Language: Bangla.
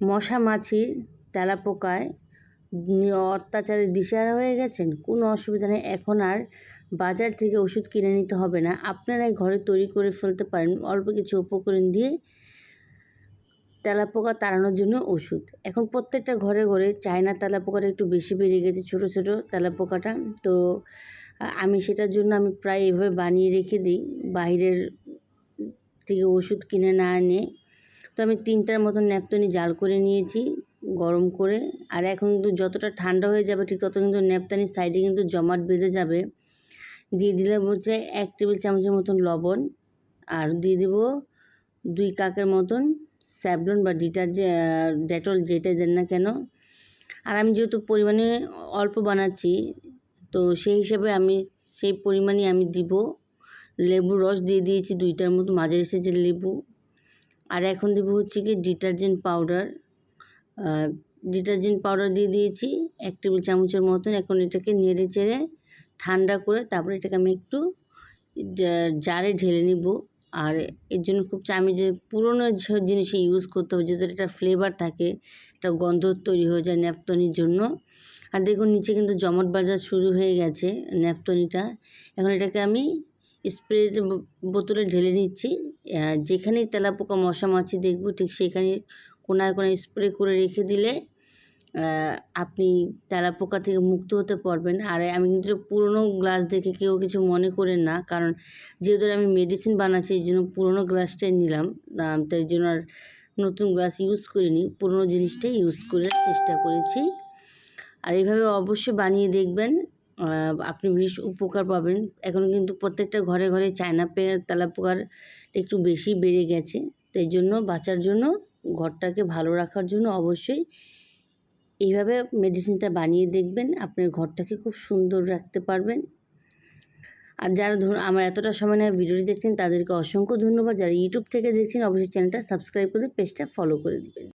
মশা, মাছির তেলাপোকায় অত্যাচারে দিশেহারা হয়ে গেছেন? কোনো অসুবিধা নেই, এখন আর বাজার থেকে ওষুধ কিনে নিতে হবে না। আপনারাই ঘরে তৈরি করে ফেলতে পারেন, অল্প কিছু উপকরণ দিয়ে তেলাপোকা তাড়ানোর জন্য ওষুধ। এখন প্রত্যেকটা ঘরে ঘরে চায়না তেলাপোকাটা একটু বেশি বেড়ে গেছে, ছোট ছোট তেলাপোকাটা তো আমি সেটার জন্য আমি প্রায় এভাবে বানিয়ে রেখে দিই। বাইরের থেকে ওষুধ কিনে না এনে তো আমি তিনটার মতন ন্যাপথনি জাল করে নিয়েছি, গরম করে। আর এখন কিন্তু যতটা ঠান্ডা হয়ে যাবে, ঠিক তত কিন্তু ন্যাপথানির সাইডে কিন্তু জমাট বেঁধে যাবে। দিয়ে দিলে হচ্ছে এক টেবিল চামচের মতন লবণ, আর দিয়ে দেব দুই কাকের মতন স্যাভলন বা ডিটারজেন্ট ডেটল যেটা দেন না কেন। আর আমি যেহেতু পরিমাণে অল্প বানাচ্ছি, তো সেই হিসাবে আমি সেই পরিমাণে আমি দিব। লেবুর রস দিয়ে দিয়েছি দুইটার মতো, মাঝারি এসেছে লেবু। আর এখন দেবো হচ্ছে কি ডিটারজেন্ট পাউডার। ডিটারজেন্ট পাউডার দিয়ে দিয়েছি এক টেবিল চামচের মতন। এখন এটাকে নেড়ে চেড়ে ঠান্ডা করে তারপরে এটাকে আমি একটু জারে ঢেলে নিব। আর এর জন্য খুব আমি যে পুরনো জিনিস ইউজ করতে হবে, যেহেতু এটা ফ্লেভার থাকে একটা গন্ধ তৈরি হয়ে যায় ন্যাপতনির জন্য। আর দেখুন, নিচে কিন্তু জমট বাজার শুরু হয়ে গেছে ন্যাপতনিটা এখন এটাকে আমি স্প্রে বোতলে ঢেলে নিচ্ছি। যেখানেই তেলাপোকা মশা মাছি দেখব, ঠিক সেখানে কোনায় কোনায় স্প্রে করে রেখে দিলে আপনি তেলাপোকা থেকে মুক্ত হতে পারবেন। আর আমি কিন্তু পুরনো গ্লাস দেখে কেউ কিছু মনে করেন না, কারণ যেহেতু আমি মেডিসিন বানাচ্ছি, এই জন্য পুরনো গ্লাসটাই নিলাম। তাই জন্য আর নতুন গ্লাস ইউজ করিনি, পুরনো জিনিসটাই ইউজ করার চেষ্টা করেছি। আর এইভাবে অবশ্যই বানিয়ে দেখবেন। আপনি বেশ উপকার পাবেন। এখন কিন্তু প্রত্যেকটা ঘরে ঘরে চায়না পে তেলাপোকার একটু বেশি বেড়ে গেছে। তাই জন্য বাঁচার জন্য, ঘরটাকে ভালো রাখার জন্য অবশ্যই এইভাবে মেডিসিনটা বানিয়ে দেখবেন। আপনার ঘরটাকে খুব সুন্দর রাখতে পারবেন। আর যারা ধরুন, আমার এতটা সময় নেয় ভিডিওটি দেখছেন, তাদেরকে অসংখ্য ধন্যবাদ। যারা ইউটিউব থেকে দেখছেন, অবশ্যই চ্যানেলটা সাবস্ক্রাইব করে পেজটা ফলো করে দেবেন।